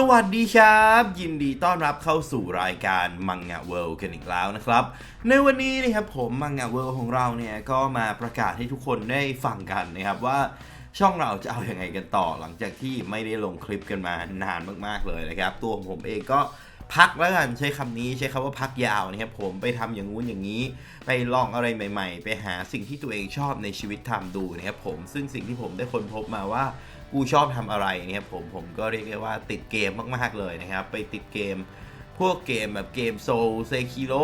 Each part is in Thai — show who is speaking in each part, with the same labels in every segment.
Speaker 1: สวัสดีครับ ยินดีต้อนรับเข้าสู่รายการมังงะเวิลด์กันอีกแล้วนะครับ ในวันนี้นะครับผมมังงะเวิลด์ของเราเนี่ยก็มาประกาศให้ทุกคนได้ฟังกันนะครับว่าช่องเราจะเอาอยัางไงกันต่อหลังจากที่ไม่ได้ลงคลิปกันมานานมากๆเลยนะครับ ตัวผมเองก็ พักแล้วกันใช้คำนี้ใช้คำว่าพักยาวนะครับผมไปทำอย่างงู้นอย่างนี้ ไปลองอะไรใหม่ ๆ ไปหาสิ่งที่ตัวเองชอบในชีวิตทำดูนะครับผมซึ่งสิ่งที่ผมได้ค้นพบมาว่ากูชอบทำอะไรเนี่ยผมผมก็เรียกได้ว่าติดเกมมากๆเลยนะครับ ไปติดเกม พวกเกมแบบเกมโซลเซคิโร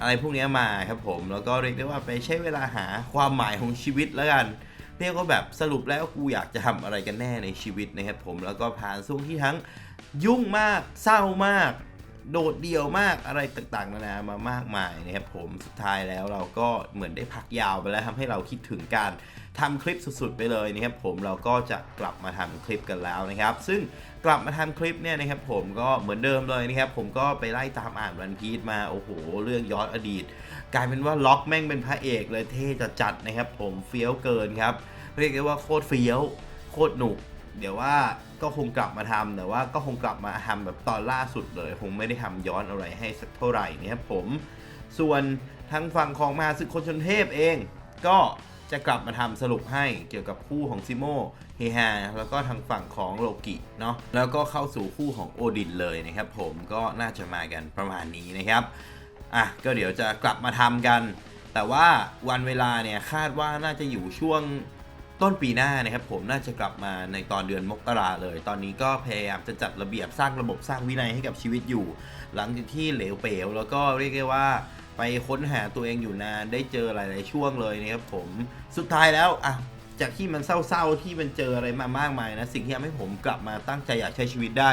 Speaker 1: อะไรพวกนี้มาครับผมแล้วก็เรียกได้ว่าไปใช้เวลาหาความหมายของชีวิตแล้วกัน เรียกว่าแบบสรุปแล้วกูอยากจะทำอะไรกันแน่ในชีวิตนะครับผมแล้วก็ผ่านช่วงที่ทั้งยุ่งมากเศร้ามาก โดดเดี่ยวมากอะไรต่างๆนานามามากมายนะครับผมสุดท้ายแล้วเราก็เหมือนได้พักยาวไปแล้วทำให้เราคิดถึงการทำคลิปสุดๆไปเลยนะครับผมเราก็จะกลับมาทำคลิปกันแล้วนะครับ ซึ่งกลับมาทำคลิปเนี่ยนะครับผมก็เหมือนเดิมเลยนะครับผมก็ไปไล่ตามอ่านวันพีชมาโอ้โห เรื่องย้อนอดีต กลายเป็นว่าล็อกแม่งเป็นพระเอกเลยเท่จะจัดนะครับผมเฟี้ยวเกินครับเรียกได้ว่าโคตรเฟี้ยวโคตรหนุก เดี๋ยวว่าก็คงกลับมาทำแต่ว่าก็คงกลับมาทำแบบตอนล่าสุดเลย คงไม่ได้ทำย้อนอะไรให้สักเท่าไหร่นะครับผม ส่วนทางฝั่งของมาศึกคนชนเทพเอง ก็จะกลับมาทำสรุปให้เกี่ยวกับคู่ของซิโมเฮฮาแล้วก็ทางฝั่งของโลกิเนาะแล้วก็เข้าสู่คู่ของโอดินเลยนะครับผมก็น่าจะมากันประมาณนี้นะครับอะก็เดี๋ยวจะกลับมาทำกัน แต่ว่าวันเวลาเนี่ยคาดว่าน่าจะอยู่ช่วง ต้นปีหน้านะครับผมน่าจะกลับมาในตอนเดือนมกราเลย ตอนนี้ก็พยายามจะจัดระเบียบสร้างระบบสร้างวินัยให้กับชีวิตอยู่ หลังจากที่เหลวเป๋วแล้วก็เรียกได้ว่าไปค้นหาตัวเองอยู่นานได้เจอหลาย ๆ ช่วงเลยนะครับผมสุดท้ายแล้วอะจากที่มันเศร้า ๆ ที่มันเจออะไรมามากมายนะสิ่งที่ทำให้ผมกลับมาตั้งใจอยากใช้ชีวิตได้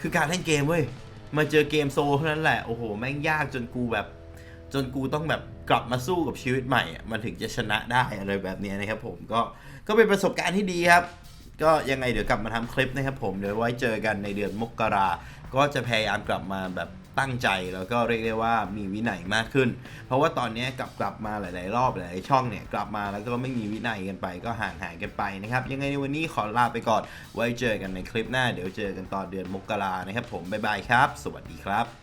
Speaker 1: คือการเล่นเกมเว้ยมาเจอเกมโซเท่านั้นแหละโอ้โหแม่งยากจนกูแบบ จนกูต้องแบบกลับมาสู้กับชีวิตใหม่มันถึงจะชนะได้อะไรแบบนี้นะครับผมก็ก็เป็นประสบการณ์ที่ดีครับ ก็ยังไงเดี๋ยวกลับมาทำคลิปนะครับผมเดี๋ยวไว้เจอกันในเดือนมกราก็จะพยายามกลับมาแบบตั้งใจแล้วก็เรียกได้ว่ามีวินัยมากขึ้น เพราะว่าตอนนี้กลับกลับมาหลาย ๆ รอบหลาย ๆ ช่องเนี่ยกลับมาแล้วก็ไม่มีวินัยกันไปก็ห่างหายกันไปนะครับยังไงในวันนี้ขอลาไปก่อน ไว้เจอกันในคลิปหน้า เดี๋ยวเจอกันตอนเดือนมกรานะครับผมบ๊ายบายครับ สวัสดีครับ